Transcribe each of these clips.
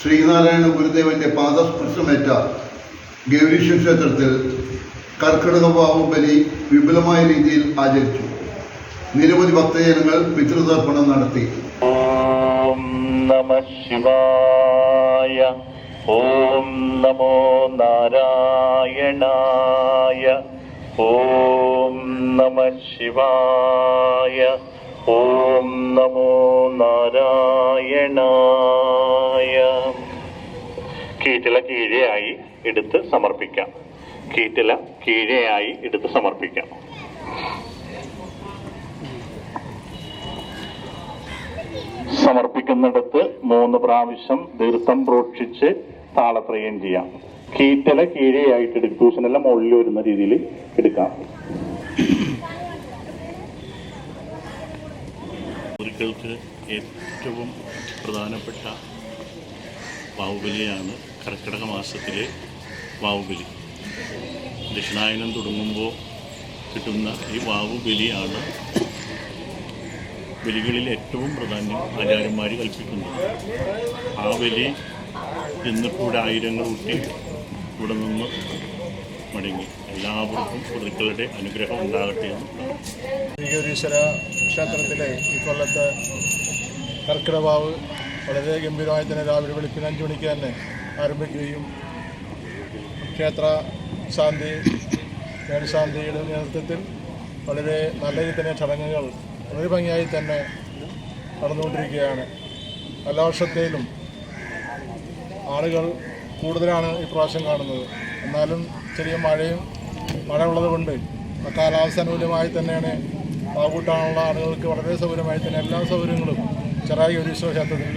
ശ്രീനാരായണ ഗുരുദേവന്റെ പാദസ്പർശമേറ്റ ഗൗരീശ്വര ക്ഷേത്രത്തിൽ കർക്കിടക വാവുബലി വിപുലമായ രീതിയിൽ ആചരിച്ചു. നിരവധി ഭക്തജനങ്ങൾ പിതൃതർപ്പണം നടത്തി. ഓം ഓം നമോ നാരായണായ ഓം നമ ശിവായ ഓം നമോ നാരായണായ. കീറ്റില കീഴെയായി എടുത്ത് സമർപ്പിക്കാം. കീറ്റില കീഴെയായി എടുത്ത് സമർപ്പിക്കാം. സമർപ്പിക്കുന്നിടത്ത് മൂന്ന് പ്രാവശ്യം ദീർത്ഥം പ്രോക്ഷിച്ച് താളത്രയം ചെയ്യാം. കീറ്റല കീഴയായിട്ട് എടുക്കും ട്യൂഷനെല്ലാം മുകളിൽ വരുന്ന രീതിയിൽ എടുക്കാം. ഏറ്റവും പ്രധാനപ്പെട്ട വാവുബലിയാണ് കർക്കിടക മാസത്തിലെ വാവുബലി. ദക്ഷിണായനം തുടങ്ങുമ്പോൾ കിട്ടുന്ന ഈ വാവുബലിയാണ് ബലികളിൽ ഏറ്റവും പ്രധാനം ആചാര്യന്മാർ കൽപ്പിക്കുന്നത്. ആ ബലി എന്നിട്ടൂടെ ആയിരങ്ങൾ കൂട്ടി ഇവിടെ നിന്ന് മടങ്ങി. എല്ലാവർക്കും പിതൃക്കളുടെ അനുഗ്രഹം ഉണ്ടാകട്ടെ എന്ന് ക്ഷേത്രത്തിലെ ഈ കൊല്ലത്തെ കർക്കിടവാവ് വളരെ ഗംഭീരമായി തന്നെ രാവിലെ വെളുപ്പിന് അഞ്ച് മണിക്ക് തന്നെ ആരംഭിക്കുകയും ക്ഷേത്ര ശാന്തി മേൽശാന്തിയുടെ നേതൃത്വത്തിൽ വളരെ നല്ല രീതിയിൽ തന്നെ ചടങ്ങുകൾ വളരെ ഭംഗിയായി തന്നെ നടന്നുകൊണ്ടിരിക്കുകയാണ്. എല്ലാ വർഷത്തേലും ആളുകൾ കൂടുതലാണ് ഈ പ്രാവശ്യം കാണുന്നത്. എന്നാലും ചെറിയ മഴയും മഴ ഉള്ളതുകൊണ്ട് ആ കാലാവസ്ഥ അനുകൂലമായി തന്നെയാണ് പാവൂട്ടാനുള്ള ആളുകൾക്ക് വളരെ സൗകര്യമായി തന്നെ എല്ലാ സൗകര്യങ്ങളും ചെറായി ഒരു ക്ഷേത്രത്തിൽ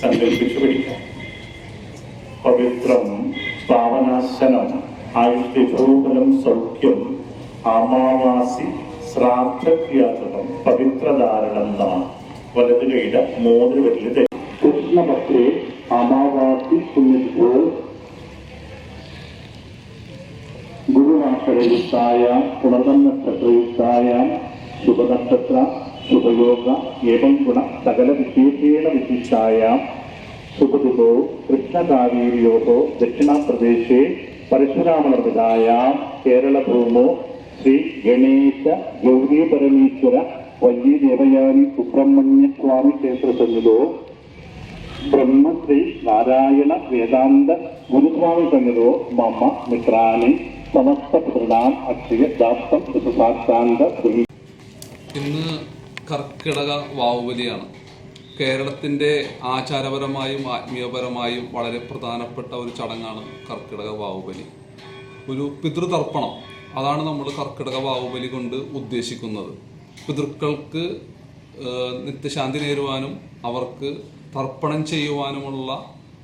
സങ്കല്പിച്ചു പിടിക്കാം പവിത്രം പാവനാശനം ആയുഷ്വിഭൂഫലം സൗഖ്യം അമാവാസി ശ്രാദ്ധക്രിയാത്മകം പവിത്രധാരണം നമ വലത് കൈയുടെ വരിൽ കൃഷ്ണപത്രേ അമാവാസി പുണ്യത്തിലോ ഗുരുവാസരയുക്തായാം പുനർനക്ഷത്രയുക്തായാം ശുഭനക്ഷത്ര ശുഭയോഗ ഏവം ഗുണ സകല വിശേഷേണ വിശിഷ്ടായ. സുഖദിതോ കൃഷ്ണകാവേര്യോഹോ ദക്ഷിണാപ്രദേശേ പരശുരാമനിർമ്മിതായാം കേരളഭൂമോ ശ്രീ ഗണേശ ഗൗരി പരമേശ്വര വല്യ ദേവയാനി സുബ്രഹ്മണ്യസ്വാമി ക്ഷേത്രസന്നിധോ. ബ്രഹ്മശ്രീ നാരായണ വേദാന്ത ഗുരുസ്വാമി സന്നിധോ. മമ മിത്രാണി സമസ്ത പ്രധാൻ അക്ഷയ ദാസ്തം സാക്ഷാന്ത ഇന്ന് കർക്കിടക വാവുബലിയാണ്. കേരളത്തിന്റെ ആചാരപരമായും ആത്മീയപരമായും വളരെ പ്രധാനപ്പെട്ട ഒരു ചടങ്ങാണ് കർക്കിടക വാവുബലി. ഒരു പിതൃതർപ്പണം. അതാണ് നമ്മൾ കർക്കിടക വാവുബലി കൊണ്ട് ഉദ്ദേശിക്കുന്നത്. പിതൃക്കൾക്ക് നിത്യശാന്തി നേരുവാനും അവർക്ക് തർപ്പണം ചെയ്യുവാനുമുള്ള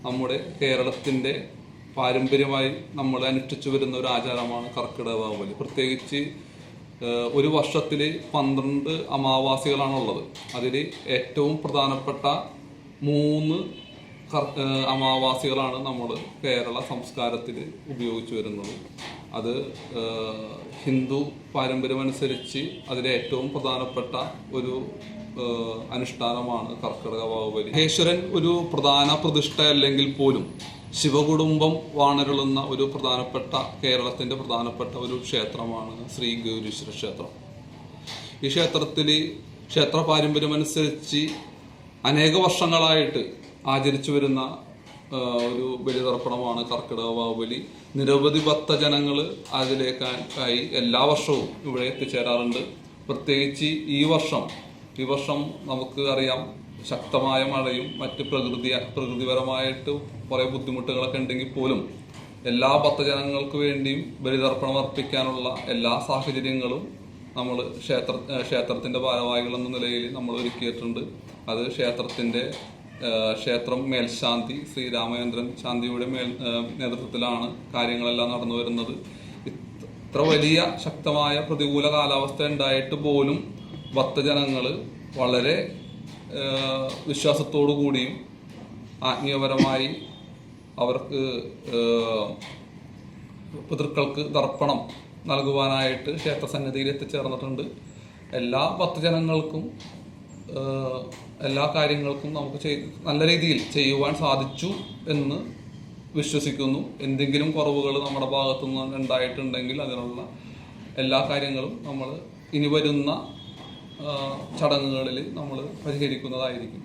നമ്മുടെ കേരളത്തിന്റെ പാരമ്പര്യമായി നമ്മൾ അനുഷ്ഠിച്ചു വരുന്ന ഒരു ആചാരമാണ് കർക്കിടക വാവുബലി. പ്രത്യേകിച്ച് ഒരു വർഷത്തിൽ പന്ത്രണ്ട് അമാവാസികളാണുള്ളത്. അതിൽ ഏറ്റവും പ്രധാനപ്പെട്ട മൂന്ന് അമാവാസികളാണ് നമ്മൾ കേരള സംസ്കാരത്തിൽ ഉപയോഗിച്ചു വരുന്നത്. അത് ഹിന്ദു പാരമ്പര്യമനുസരിച്ച് അതിലെ ഏറ്റവും പ്രധാനപ്പെട്ട ഒരു അനുഷ്ഠാനമാണ് കർക്കിടക ബാഹുബലി മഹേശ്വരൻ ഒരു പ്രധാന പ്രതിഷ്ഠ അല്ലെങ്കിൽ പോലും ശിവകുടുംബം വാണരുളുന്ന ഒരു പ്രധാനപ്പെട്ട കേരളത്തിന്റെ പ്രധാനപ്പെട്ട ഒരു ക്ഷേത്രമാണ് ശ്രീ ഗൗരീശ്വര ക്ഷേത്രം. ഈ ക്ഷേത്രത്തിൽ ക്ഷേത്ര പാരമ്പര്യമനുസരിച്ച് അനേക വർഷങ്ങളായിട്ട് ആചരിച്ചു വരുന്ന ഒരു ബലിതർപ്പണമാണ് കർക്കിടക ബാഹുബലി. നിരവധി ഭക്തജനങ്ങൾ അതിലേക്കായി എല്ലാ വർഷവും ഇവിടെ എത്തിച്ചേരാറുണ്ട്. പ്രത്യേകിച്ച് ഈ വർഷം ഈ വർഷം നമുക്ക് അറിയാം ശക്തമായ മഴയും മറ്റ് പ്രകൃതി പ്രകൃതിപരമായിട്ട് കുറേ ബുദ്ധിമുട്ടുകളൊക്കെ ഉണ്ടെങ്കിൽ പോലും എല്ലാ ഭക്തജനങ്ങൾക്ക് വേണ്ടിയും ബലിതർപ്പണം അർപ്പിക്കാനുള്ള എല്ലാ സാഹചര്യങ്ങളും നമ്മൾ ക്ഷേത്ര ക്ഷേത്രത്തിന്റെ ഭാരവാഹികൾ എന്ന നിലയിൽ നമ്മൾ ഒരുക്കിയിട്ടുണ്ട്. അത് ക്ഷേത്രത്തിന്റെ ക്ഷേത്രം മേൽശാന്തി ശ്രീരാമചന്ദ്രൻ ശാന്തിയുടെ മേൽ നേതൃത്വത്തിലാണ് കാര്യങ്ങളെല്ലാം നടന്നു വരുന്നത്. ഇത്ര വലിയ ശക്തമായ പ്രതികൂല കാലാവസ്ഥ ഉണ്ടായിട്ട് പോലും ഭക്തജനങ്ങൾ വളരെ വിശ്വാസത്തോടു കൂടിയും ആത്മീയപരമായി അവർക്ക് പിതൃക്കൾക്ക് തർപ്പണം നൽകുവാനായിട്ട് ക്ഷേത്രസന്നിധിയിൽ എത്തിച്ചേർന്നിട്ടുണ്ട് എല്ലാ ഭക്തജനങ്ങൾക്കും ജനങ്ങൾക്കും എല്ലാ കാര്യങ്ങൾക്കും നമുക്ക് ചെയ്- നല്ല രീതിയിൽ ചെയ്യുവാൻ സാധിച്ചു എന്ന് വിശ്വസിക്കുന്നു. എന്തെങ്കിലും കുറവുകൾ നമ്മുടെ ഭാഗത്തുനിന്ന് ഉണ്ടായിട്ടുണ്ടെങ്കിൽ അതിനുള്ള എല്ലാ കാര്യങ്ങളും നമ്മൾ ഇനി വരുന്ന ചടങ്ങുകളിൽ നമ്മൾ പരിഹരിക്കുന്നതായിരിക്കും.